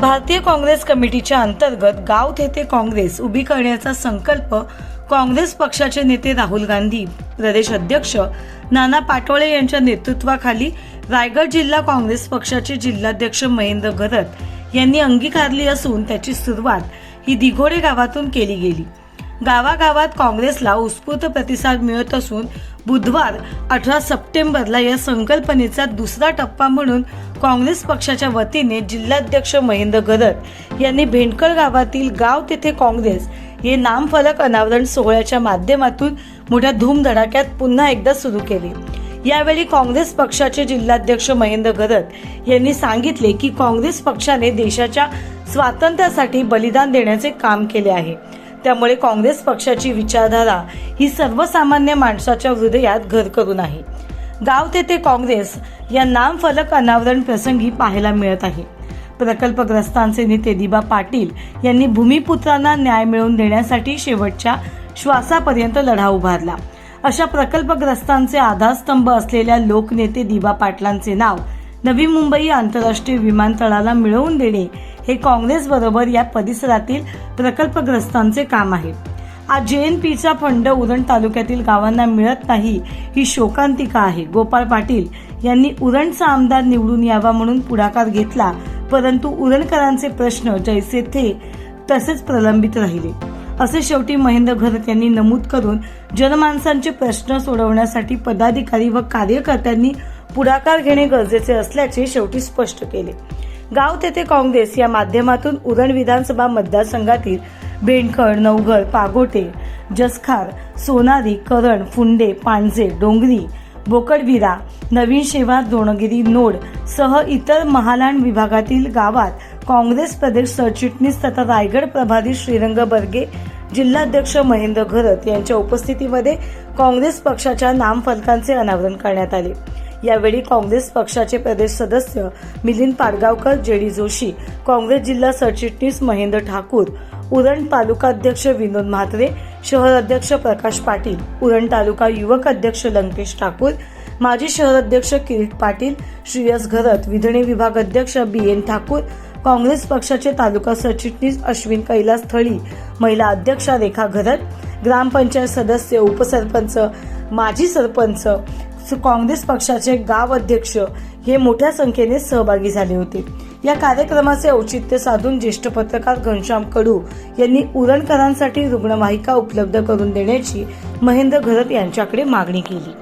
भारतीय काँग्रेस कमिटीच्या अंतर्गत गाव थेथे काँग्रेस उभी करण्याचा संकल्प काँग्रेस पक्षाचे नेते राहुल गांधी प्रदेश अध्यक्ष नाना पाटोळे यांच्या नेतृत्वाखाली रायगड जिल्हा काँग्रेस पक्षाचे जिल्हाध्यक्ष महेंद्र घरत यांनी अंगीकारली असून त्याची सुरुवात ही दिघोडे गावातून केली गेली. गावागावात काँग्रेसला उत्स्फूर्त प्रतिसाद मिळत असून बुधवार अठरा सप्टेंबरला या संकल्पनेचा दुसरा टप्पा म्हणून काँग्रेस पक्षाच्या वतीने जिल्हाध्यक्ष महेंद्र गदत यांनी भेंडकर गावातील गाव तेथे काँग्रेस हे नामफलक अनावरण सोहळ्याच्या माध्यमातून मोठ्या धूमधडाक्यात पुन्हा एकदा सुरू केले. यावेळी काँग्रेस पक्षाचे जिल्हाध्यक्ष महेंद्र गदत यांनी सांगितले की काँग्रेस पक्षाने देशाच्या स्वातंत्र्यासाठी बलिदान देण्याचे काम केले आहे. त्यामुळे काँग्रेस पक्षाची विचारधारा ही सर्वसामान्य माणसाच्या हृदयात घर करून आहे. गाव तेथे काँग्रेस या नामफलक अनावरण प्रसंगी पाहायला मिळत आहे. प्रकल्पग्रस्तांचे नेते दिबा पाटील यांनी भूमिपुत्रांना न्याय मिळवून देण्यासाठी शेवटच्या श्वासापर्यंत लढा उभारला. अशा प्रकल्पग्रस्तांचे आधारस्तंभ असलेल्या लोकनेते दिबा पाटलांचे नाव नवी मुंबई आंतरराष्ट्रीय विमानतळाला मिळवून देणे हे काँग्रेस बरोबर या परिसरातील प्रकल्पग्रस्तांचे काम आहे. आज जेएनपीचा फंड उरण तालुक्यातील गावांना मिळत नाही ही शोकांतिका आहे. गोपाळ पाटील यांनी उरणचा आमदार निवडून यावा म्हणून पुढाकार घेतला परंतु उरणकरांचे प्रश्न जैसे थे तसेच प्रलंबित राहिले. असे शेवटी महेंद्र घरत यांनी नमूद करून जनमानसांचे प्रश्न सोडवण्यासाठी पदाधिकारी व कार्यकर्त्यांनी पुढाकार घेणे गरजेचे असल्याचे शेवटी स्पष्ट केले. गाव तेथे काँग्रेस या माध्यमातून उरण विधानसभा मतदारसंघातील बेंडखळ नवघर पागोटे जसखार सोनारी करण फुंडे पांजे डोंगरी बोकडविरा नवीन शेवा दोणगिरी नोड सह इतर महालांड विभागातील गावात काँग्रेस प्रदेश सरचिटणीस तथा रायगड प्रभारी श्रीरंग बर्गे जिल्हाध्यक्ष महेंद्र घरत यांच्या उपस्थितीमध्ये काँग्रेस पक्षाच्या नामफलकांचे अनावरण करण्यात आले. यावेळी काँग्रेस पक्षाचे प्रदेश सदस्य मिलिंद पाडगावकर जेडी जोशी काँग्रेस जिल्हा सरचिटणीस महेंद्र ठाकूर उरण तालुकाध्यक्ष विनोद म्हात्रे शहर अध्यक्ष प्रकाश पाटील उरण तालुका युवक अध्यक्ष लंकेश ठाकूर माजी शहर अध्यक्ष किरीट पाटील श्रेयस घरत विधणे विभाग अध्यक्ष बी एन ठाकूर काँग्रेस पक्षाचे तालुका सरचिटणीस अश्विन कैलास थळी महिला अध्यक्षा रेखा घरत ग्रामपंचायत सदस्य उपसरपंच माजी सरपंच काँग्रेस पक्षाचे गाव अध्यक्ष हे मोठ्या संख्येने सहभागी झाले होते. या कार्यक्रमाचे औचित्य साधून ज्येष्ठ पत्रकार घनश्याम कडू यांनी उरणकरांसाठी रुग्णवाहिका उपलब्ध करून देण्याची महेंद्र घरत यांच्याकडे मागणी केली.